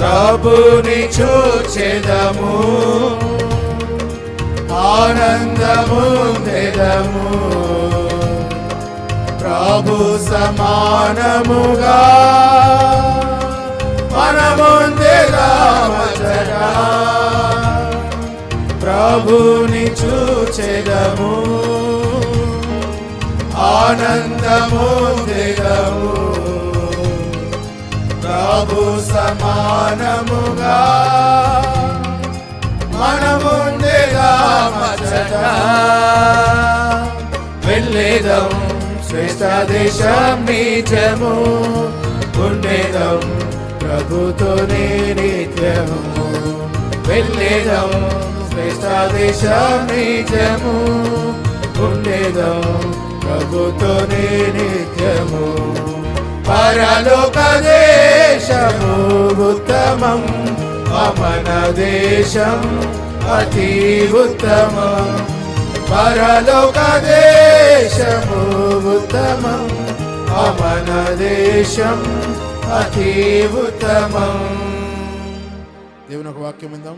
ప్రభుని చూచెదము. ఆనందము దెదము ప్రభు సమానముగా మనముందిగా ప్రభుని చూచెదము. ఆనందము దెదము ప్రభు సమానముగా. మనముందిగా వెళ్ళేదం శ్రేష్ట దేశం నిజము ఉండేదం ప్రభుతోనే నిత్యము. వెళ్ళేదం శ్రేష్ట దేశం నిజము ఉండేదం ప్రభుతోనే నిత్యము. పరలోకదే ఉత్తమం అమన దేశం అతి ఉత్తమం. పరలోక దేశము ఉత్తమం అమన దేశం అతి ఉత్తమం. దేవుని ఒక వాక్యం విందాం.